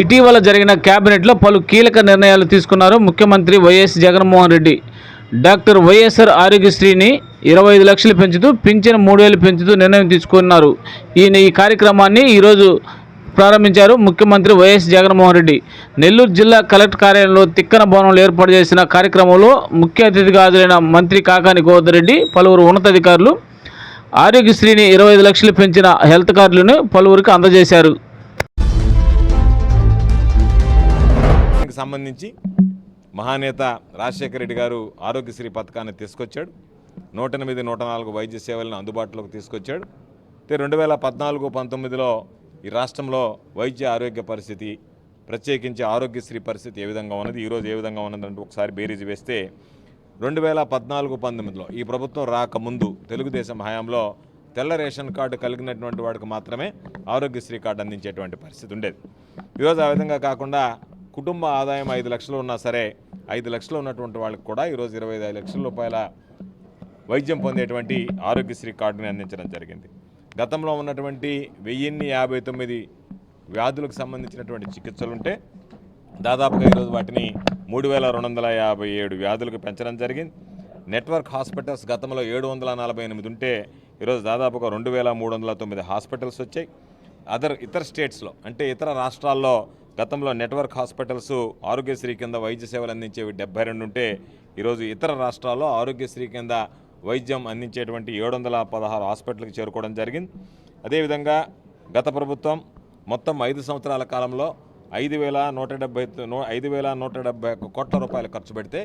ఇటీవల జరిగిన కేబినెట్లో పలు కీలక నిర్ణయాలు తీసుకున్నారు ముఖ్యమంత్రి YS Jaganmohan Reddy. Doctor YSR ఆరోగ్యశ్రీని ఇరవై ఐదు లక్షలు పెంచుతూ పింఛన్ మూడు వేలు పెంచుతూ నిర్ణయం తీసుకున్నారు. ఈయన ఈ కార్యక్రమాన్ని ఈరోజు ప్రారంభించారు ముఖ్యమంత్రి వైఎస్ జగన్మోహన్ రెడ్డి. నెల్లూరు జిల్లా కలెక్టర్ కార్యాలయంలో తిక్కన భవనంలో ఏర్పాటు చేసిన కార్యక్రమంలో ముఖ్య అతిథిగా హాజరైన మంత్రి కాకాని గోవర్ధన్ రెడ్డి పలువురు ఉన్నతాధికారులు ఆరోగ్యశ్రీని ఇరవై ఐదు లక్షలు పెంచిన హెల్త్ కార్డులను పలువురికి అందజేశారు. సంబంధించి మహానేత రాజశేఖర రెడ్డి గారు ఆరోగ్యశ్రీ పథకాన్ని తీసుకొచ్చాడు. నూట ఎనిమిది నూట నాలుగు వైద్య సేవలను అందుబాటులోకి తీసుకొచ్చాడు. అయితే రెండు వేల పద్నాలుగు పంతొమ్మిదిలో ఈ రాష్ట్రంలో వైద్య ఆరోగ్య పరిస్థితి ప్రత్యేకించి ఆరోగ్యశ్రీ పరిస్థితి ఏ విధంగా ఉన్నది ఈరోజు ఏ విధంగా ఉన్నదంటే ఒకసారి బేరీజు వేస్తే రెండు వేల పద్నాలుగు పంతొమ్మిదిలో ఈ ప్రభుత్వం రాకముందు తెలుగుదేశం హయాంలో తెల్ల రేషన్ కార్డు కలిగినటువంటి వాడికి మాత్రమే ఆరోగ్యశ్రీ కార్డు అందించేటువంటి పరిస్థితి ఉండేది. ఈరోజు ఆ విధంగా కాకుండా కుటుంబ ఆదాయం ఐదు లక్షలు ఉన్నా సరే ఐదు లక్షలు ఉన్నటువంటి వాళ్ళకి కూడా ఈరోజు ఇరవై ఐదు లక్షల రూపాయల వైద్యం పొందేటువంటి ఆరోగ్యశ్రీ కార్డుని అందించడం జరిగింది. గతంలో ఉన్నటువంటి వెయ్యిన్ని యాభై తొమ్మిది వ్యాధులకు సంబంధించినటువంటి చికిత్సలుంటే దాదాపుగా ఈరోజు వాటిని మూడు వేల రెండు వందల యాభై ఏడు వ్యాధులకు పెంచడం జరిగింది. నెట్వర్క్ హాస్పిటల్స్ గతంలో ఏడు వందల నలభై ఎనిమిది ఉంటే ఈరోజు దాదాపుగా రెండు వేల మూడు వందల తొమ్మిది హాస్పిటల్స్ వచ్చాయి. అదర్ ఇతర స్టేట్స్లో అంటే ఇతర రాష్ట్రాల్లో గతంలో నెట్వర్క్ హాస్పిటల్స్ ఆరోగ్యశ్రీ కింద వైద్య సేవలు అందించేవి డెబ్బై రెండు ఉంటే ఈరోజు ఇతర రాష్ట్రాల్లో ఆరోగ్యశ్రీ కింద వైద్యం అందించేటువంటి ఏడు వందల పదహారు హాస్పిటల్కి చేరుకోవడం జరిగింది. అదేవిధంగా గత ప్రభుత్వం మొత్తం ఐదు సంవత్సరాల కాలంలో ఐదు వేల నూట డెబ్బై ఐదు వేల నూట డెబ్బై ఒక్క కోట్ల రూపాయలు ఖర్చు పెడితే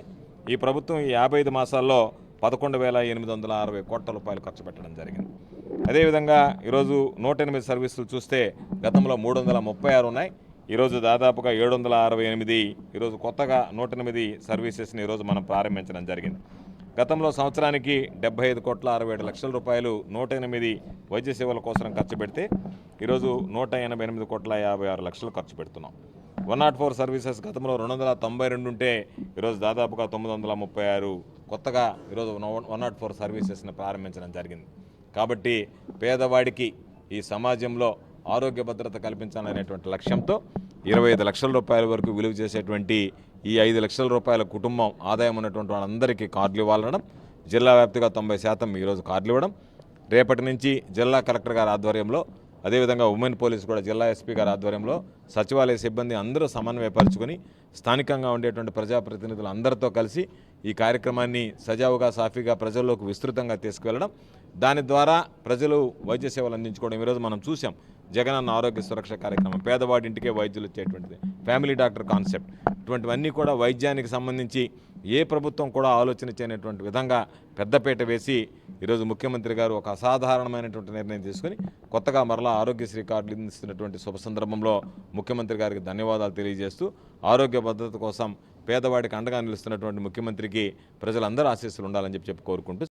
ఈ ప్రభుత్వం ఈ యాభై ఐదు మాసాల్లో పదకొండు వేల ఎనిమిది వందల అరవై కోట్ల రూపాయలు ఖర్చు పెట్టడం జరిగింది. అదేవిధంగా ఈరోజు నూట ఎనిమిది సర్వీసులు చూస్తే గతంలో మూడు వందల ముప్పై ఆరు ఉన్నాయి. ఈరోజు దాదాపుగా ఏడు వందల అరవై ఎనిమిది ఈరోజు కొత్తగా నూట ఎనిమిది సర్వీసెస్ని ఈరోజు మనం ప్రారంభించడం జరిగింది. గతంలో సంవత్సరానికి డెబ్బై ఐదు కోట్ల అరవై ఏడు లక్షల రూపాయలు నూట ఎనిమిది వైద్య సేవల కోసం ఖర్చు పెడితే ఈరోజు నూట ఎనభై ఎనిమిది కోట్ల యాభై ఆరు లక్షలు ఖర్చు పెడుతున్నాం. వన్ నాట్ ఫోర్ సర్వీసెస్ గతంలో రెండు వందల తొంభై రెండు ఉంటే ఈరోజు దాదాపుగా తొమ్మిది వందల ముప్పై ఆరు కొత్తగా ఈరోజు వన్ నాట్ ఫోర్ సర్వీసెస్ని ప్రారంభించడం జరిగింది. కాబట్టి పేదవాడికి ఈ సమాజంలో ఆరోగ్య భద్రత కల్పించాలనేటువంటి లక్ష్యంతో ఇరవై ఐదు లక్షల రూపాయల వరకు విలువ చేసేటువంటి ఈ ఐదు లక్షల రూపాయల కుటుంబం ఆదాయం ఉన్నటువంటి వాళ్ళందరికీ కార్డులు ఇవ్వాలనడం జిల్లా వ్యాప్తిగా తొంభై శాతం ఈరోజు కార్డులు ఇవ్వడం రేపటి నుంచి జిల్లా కలెక్టర్ గారి ఆధ్వర్యంలో అదేవిధంగా ఉమెన్ పోలీస్ కూడా జిల్లా ఎస్పీ గారి ఆధ్వర్యంలో సచివాలయ సిబ్బంది అందరూ సమన్వయపరుచుకొని స్థానికంగా ఉండేటువంటి ప్రజాప్రతినిధులు అందరితో కలిసి ఈ కార్యక్రమాన్ని సజావుగా సాఫీగా ప్రజల్లోకి విస్తృతంగా తీసుకువెళ్ళడం దాని ద్వారా ప్రజలు వైద్య సేవలు అందించుకోవడం ఈరోజు మనం చూసాం జగనన్న ఆరోగ్య సురక్ష కార్యక్రమం పేదవాడి ఇంటికే వైద్యులు వచ్చేటువంటిది ఫ్యామిలీ డాక్టర్ కాన్సెప్ట్ ఇటువంటివన్నీ కూడా వైద్యానికి సంబంధించి ఏ ప్రభుత్వం కూడా ఆలోచన చేయనటువంటి విధంగా పెద్దపేట వేసి ఈరోజు ముఖ్యమంత్రి గారు ఒక అసాధారణమైనటువంటి నిర్ణయం తీసుకుని కొత్తగా మరలా ఆరోగ్యశ్రీ కార్డులు ఇస్తున్నటువంటి శుభ సందర్భంలో ముఖ్యమంత్రి గారికి ధన్యవాదాలు తెలియజేస్తూ ఆరోగ్య భద్రత కోసం పేదవాడికి అండగా నిలుస్తున్నటువంటి ముఖ్యమంత్రికి ప్రజలందరూ ఆశీస్సులు ఉండాలని చెప్పి చెప్పి కోరుకుంటూ